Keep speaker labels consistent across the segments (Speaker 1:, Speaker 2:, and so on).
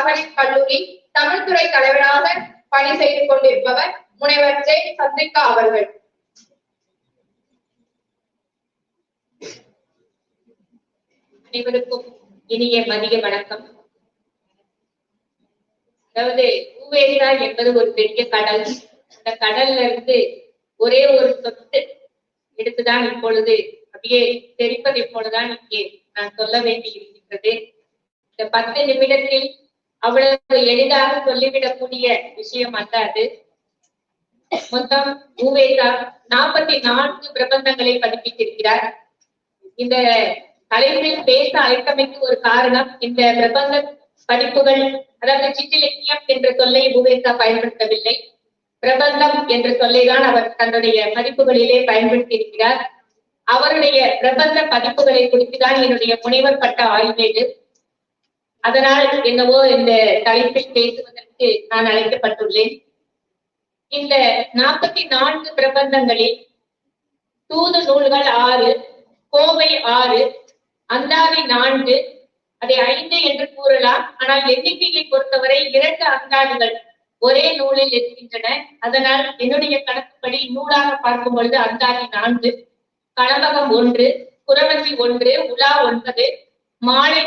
Speaker 1: மகளிர் கல்லூரி தமிழ்துறை தலைவராக பணி செய்து கொண்டிருப்பவர் முனைவர் ஜெய் சந்திரிகா அவர்கள்.
Speaker 2: அனைவருக்கும் இனிய மதிய வணக்கம். அதாவது பூவேசா என்பது ஒரு பெரிய கடல். அந்த கடல்ல இருந்து ஒரே ஒரு சொத்து எடுத்துதான் இப்பொழுது அப்படியே தெரிப்பதை போலதான் இங்கே நான் சொல்ல வேண்டி இருக்கின்றது. இந்த பத்து நிமிடத்தில் அவ்வளவு எளிதாக சொல்லிவிடக்கூடிய விஷயம் அல்ல அது. மொத்தம் பூவேசா நாற்பத்தி நான்கு பிரபந்தங்களை பதிப்பித்திருக்கிறார். இந்த தலைவரில் பேச அழைத்தமைக்கு ஒரு காரணம் இந்த பிரபந்த படிப்புகள் அதாவது சிற்றிலக்கியம் என்ற சொல்லை பூவேசா பயன்படுத்தவில்லை. பிரபந்தம் என்ற சொல்லை தான் அவர் தன்னுடைய பதிப்புகளிலே பயன்படுத்தி இருக்கிறார் அவருடைய பிரபந்த பதிப்புகளை குறித்துதான் என்னுடைய முனைவர் பட்ட ஆய்வேடு அதனால் என்னவோ இந்த தலைப்பில் பேசுவதற்கு நான் அழைக்கப்பட்டுள்ளேன். இந்த நாற்பத்தி நான்கு பிரபந்தங்களில் தூது நூல்கள் ஆறு கோவை ஆறு அந்தாதி நான்கு அதை ஐந்து என்று கூறலாம். ஆனால் எண்ணிக்கையை பொறுத்தவரை இரண்டு அந்தாதிகள் ஒரே நூலில் இருக்கின்றன. அதனால் என்னுடைய கணக்குப்படி நூலாக பார்க்கும் பொழுது அந்தாதி நான்கு கணவகம் ஒன்று குரவஞ்சி ஒன்று உலா ஒன்பது மாலை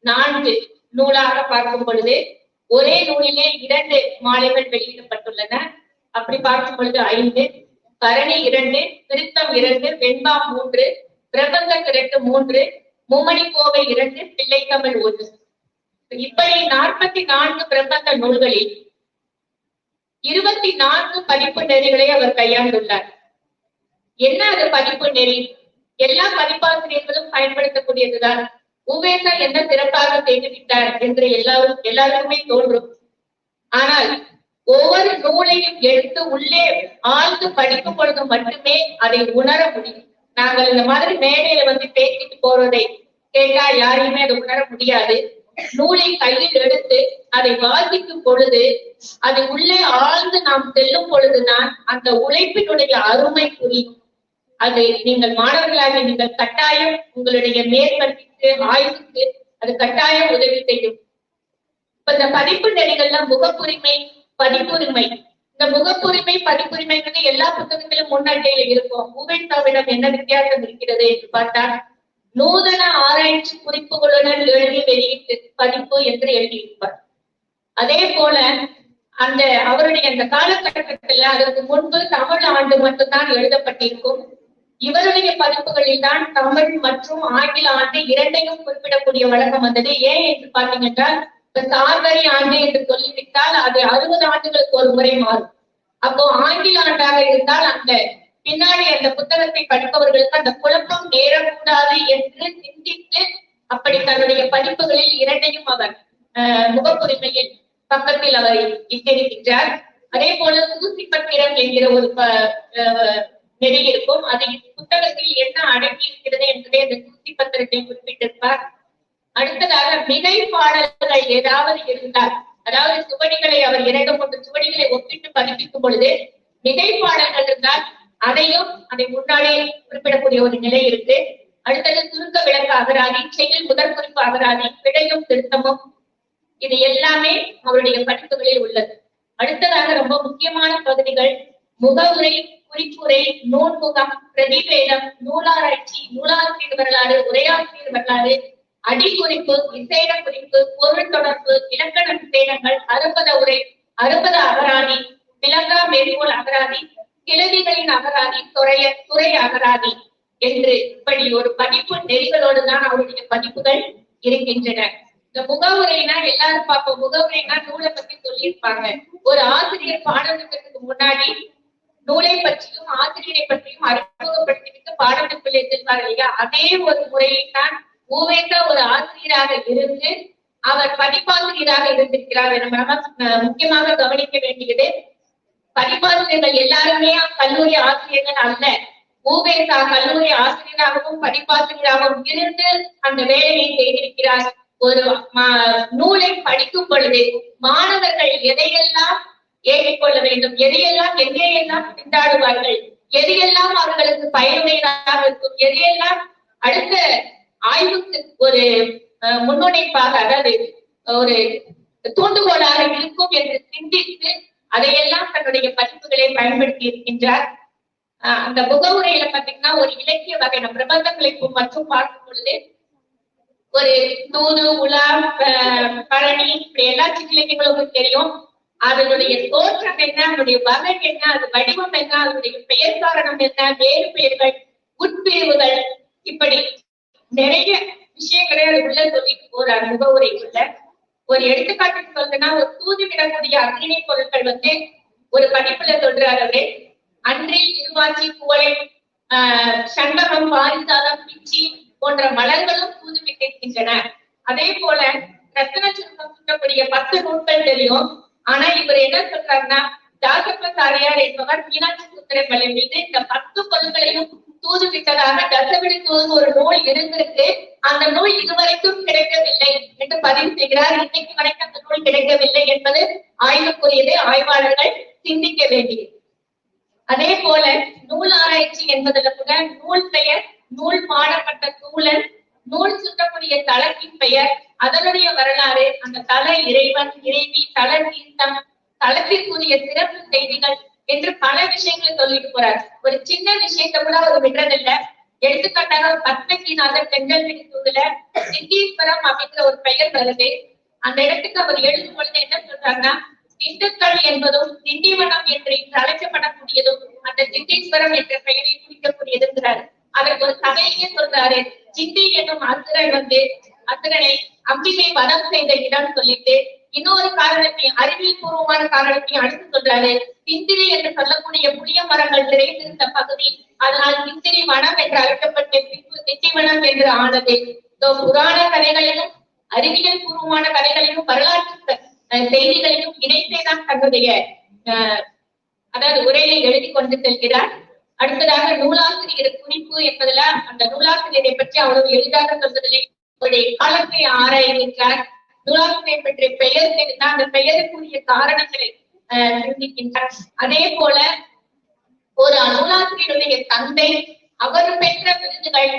Speaker 2: நான்கு நூலாக பார்க்கும் பொழுது ஒரே நூலிலே இரண்டு மாலைகள் வெளியிடப்பட்டுள்ளன. அப்படி பார்க்கும் பொழுது ஐந்து கரணி இரண்டு திருத்தம் இரண்டு வெண்பா மூன்று பிரபந்த இரண்டு மூன்று மும்மணி கோவை இரண்டு பிள்ளைத்தமிழ் ஒன்று. இப்படி நாற்பத்தி நான்கு பிரபந்த நூல்களில் இருபத்தி நான்கு பதிப்பு நெறிகளை அவர் கையாண்டுள்ளார். என்ன அது பதிப்பு நெறி? எல்லா பதிப்பாசிரியர்களும் பயன்படுத்தக்கூடியதுதான். உவேசா என்ன சிறப்பாக செய்துவிட்டார் என்று எல்லாரும் எல்லாருக்குமே தோன்றும். ஆனால் ஒவ்வொரு நூலையும் எடுத்து உள்ளே ஆழ்ந்து படிக்கும் பொழுது மட்டுமே அதை உணர முடியும். நாங்கள் இந்த மாதிரி மேடையில வந்து பேசிட்டு போறதை கேட்டா யாரையுமே அதை உணர முடியாது. நூலை கையில் எடுத்து அதை வாசிக்கும் பொழுது அது உள்ளே ஆழ்ந்து நாம் செல்லும் பொழுதுதான் அந்த உழைப்பினுடைய அருமை புரியும். அது நீங்கள் மாணவர்களாக நீங்கள் கட்டாயம் உங்களுடைய மேற்படிப்புக்கு ஆய்வுக்கு அது கட்டாயம் உதவி செய்யும். இப்ப இந்த பதிப்பு நெறிகள்ல முகப்புரிமை பதிப்புரிமை. இந்த முகப்புரிமை பதிப்புரிமைங்கிறது எல்லா புத்தகங்களும் முன்னட்டையில இருக்கும். உவேசாவிடம் என்ன வித்தியாசம் இருக்கிறது என்று பார்த்தால் நூதன ஆராய்ச்சி குறிப்புகளுடன் எழுதி வெளியிட்டு பதிப்பு என்று எழுதியிருப்பார். அதே போல அந்த அவருடைய அந்த காலகட்டத்துல அதற்கு முன்பு தமிழ் ஆண்டு மட்டும்தான் எழுதப்பட்டிருக்கும். இவருடைய பதிப்புகளில் தான் தமிழ் மற்றும் ஆங்கில ஆண்டு இரண்டையும் குறிப்பிடக்கூடிய வழக்கம் வந்தது. ஏன் என்று பார்த்தீங்கன்னா இப்ப சார்வரி ஆண்டு என்று சொல்லிவிட்டால் அது அறுபது ஆண்டுகளுக்கு ஒரு முறை மாறும். அப்போ ஆங்கில ஆண்டாக இருந்தால் அந்த பின்னாடி அந்த புத்தகத்தை படிப்பவர்களுக்கு அந்த குழப்பம் நேரக்கூடாது என்று சிந்தித்து அப்படி தன்னுடைய பதிப்புகளில் இரண்டையும் அவர் அஹ், முகப்புரிமையில் பக்கத்தில் அவர் இச்சரிக்கின்றார் அதே போல தூசி பத்திரம் என்கிற ஒரு நெறி இருக்கும் அது புத்தகத்தில் என்ன அடங்கி இருக்கிறது என்பதை அந்த தூசி பத்திரத்தை குறிப்பிட்டிருப்பார். அடுத்ததாக மிகை பாடல்கள் ஏதாவது இருந்தால் அதாவது சுவடிகளை அவர் இரண்டும் கொண்டு சுவடிகளை ஒப்பிட்டு பதிப்பிக்கும் பொழுது மிகை பாடல்கள் இருந்தால் அதையும் அதை முன்னாலே குறிப்பிடக்கூடிய ஒரு நிலை இருக்கு. அடுத்தது சுருக்க விளக்க அகராதி செயல் முதற் குறிப்பு அகராதி பிழையும் திருத்தமும் இது எல்லாமே அவருடைய படிப்புகளில் உள்ளது. அடுத்ததாக ரொம்ப முக்கியமான பகுதிகள் முகவுரை குறிப்புரை நூல்முகம் பிரதிபேதம் நூலாராய்ச்சி நூலாசிரியர் வரலாறு உரையாசிரியர் வரலாறு அடிக்குறிப்பு விசேட குறிப்பு பொருள் தொடர்பு இலக்கண விசேடங்கள் அறுபத உரை அறுபது அகராதி விலங்கா மேற்கோள் அகராதி கிழவிகளின் அகராதி துறைய துறை அகராதி என்று இப்படி ஒரு பதிப்பு நெறிகளோடு தான் அவருடைய பதிப்புகள் இருக்கின்றன. இந்த முகவுரைனா எல்லாரும் பார்ப்போம். முகவுரைனா நூலை பத்தி சொல்லியிருப்பாங்க. ஒரு ஆசிரியர் பாடம் முன்னாடி நூலை பற்றியும் ஆசிரியரை பற்றியும் அறிமுகப்படுத்திவிட்டு பாடத்திற்குள்ளே செல்வார் இல்லையா? அதே ஒரு முறையை தான் ஒரு ஆசிரியராக இருந்து அவர் பதிப்பாசிரியராக இருந்திருக்கிறார் நம்ம முக்கியமாக கவனிக்க வேண்டியது பதிப்பாசிரியர்கள் எல்லாருமே கல்லூரி ஆசிரியர்கள் அல்ல. ஊவேசா கல்லூரி ஆசிரியராகவும் பதிப்பாசிரியராகவும் இருந்து அந்த வேலையை செய்திருக்கிறார். ஒரு நூலை படிக்கும் பொழுது மாணவர்கள் எதையெல்லாம் ஏறிக்கொள்ள வேண்டும். எதையெல்லாம் எங்கேயெல்லாம் திண்டாடுவார்கள்? எதையெல்லாம் அவர்களுக்கு பயனுடையதாக இருக்கும்? எதையெல்லாம் அடுத்த ஆய்வுக்கு ஒரு அஹ், முன்னுடைப்பாக அதாவது ஒரு தூண்டுகோலாக இருக்கும் என்று சிந்தித்து அதையெல்லாம் தன்னுடைய பதிப்புகளை பயன்படுத்தி இருக்கின்றார். ஆஹ் அந்த முகவுரையில பாத்தீங்கன்னா ஒரு இலக்கிய வகையான பிரபந்தங்களை மற்றும் பார்க்கும் பொழுது ஒரு தூது உலா ப- பழனி இப்படி எல்லா சிற்றிலக்கியங்களும் தெரியும். அதனுடைய தோற்றம் என்ன? அதனுடைய வகை என்ன? அது வடிவம் என்ன? அதனுடைய பெயர் காரணம் என்ன? வேறு பெயர்கள் உட்பிரிவுகள் இப்படி நிறைய விஷயங்களை அது உள்ள சொல்லிட்டு போறார் முகவுரைக்குள்ள ஒரு எடுத்துக்காட்டுக்கு சொல்றேன்னா ஒரு தூது விடக்கூடிய அக்னி பொருட்கள் வந்து ஒரு படிப்புல சொல்றாரு அவரு. அன்றில் இருவாச்சி குவளை ஆஹ் சண்பகம் பாரிசாதம் பிச்சி போன்ற மலர்களும் தூது விட்டிருக்கின்றன. அதே போல ரத்தன சுருக்கம் சுட்டக்கூடிய பத்து நூல்கள் தெரியும். ஆனா இவர் என்ன சொல்றாருன்னா தாசப்பசாரியார் என்பவர் மீனாட்சி சுந்தர மலை மீது இந்த பத்து பொருள்களையும் தூது விட்டதாக தூது ஒரு நூல் இருந்திருக்கு. அந்த நூல் இதுவரைக்கும் கிடைக்கவில்லை என்று பதிவு செய்கிறார். இன்னைக்கு வரைக்கும் அந்த நூல் கிடைக்கவில்லை என்பது ஆய்வுக்குரியது ஆய்வாளர்கள் சிந்திக்க வேண்டியது. அதே போல நூல் ஆராய்ச்சி என்பதுல கூட நூல் பெயர் நூல் பாடப்பட்ட நூலன் நூல் சுட்டக்கூடிய தளத்தின் பெயர் அதனுடைய வரலாறு அந்த தல இறைவன் இறைவி தல தீர்த்தம் தளத்திற்குரிய சிறப்பு செய்திகள் என்று பல விஷயங்களை சொல்லிட்டு போறார். ஒரு சின்ன விஷயத்தை கூட அவர் விடுறதில்ல. எடுத்துக்காட்டாக பத்மகிநாதர் தெங்கல் தூதுல சித்தீஸ்வரம் அப்படிங்கிற ஒரு பெயர் வருது. அந்த இடத்துக்கு அவர் எழுதும் பொழுது என்ன சொல்றாங்கன்னா திண்டுக்கல் என்பதும் திண்டிவனம் என்று இன்று அழைக்கப்படக்கூடியதும் அந்த சித்தீஸ்வரம் என்ற பெயரை குறிக்கக்கூடியதுங்கிறார். அதற்கு ஒரு கதையே சொல்றாரு. சிந்தி என்னும் அசுரன் வந்து அசுரனை அம்பிகை வதம் செய்த இடம் சொல்லிட்டு இன்னொரு காரணத்தையும் அறிவியல் பூர்வமான காரணத்தையும் அடுத்து சொல்றாரு. சிந்திரி என்று சொல்லக்கூடிய புளிய மரங்கள் நிறைந்திருந்த பகுதி அதனால் சிந்திரி வனம் என்று அழைக்கப்பட்ட பின்பு திண்டிவனம் என்று ஆனது. புராண கதைகளிலும் அறிவியல் பூர்வமான கதைகளிலும் வரலாற்று அஹ், செய்திகளிலும் இணைத்தேதான் தன்னுடைய அஹ், அதாவது உரையை எழுதி கொண்டு செல்கிறார். அடுத்ததாக நூலாசிரியர் குறிப்பு என்பதுல அந்த நூலாசிரியரை பற்றி அவ்வளவு எளிதாக சொல்வதில்லை. அவருடைய காலத்தை ஆராய்கின்றார் நூலாசிரியர் பற்றிய பெயர் தெரிந்தால் அந்த பெயருக்குரிய காரணங்களை அஹ், சிந்திக்கின்றார் அதே போல ஒரு நூலாசிரியருடைய தந்தை அவர் பெற்ற விருதுகள்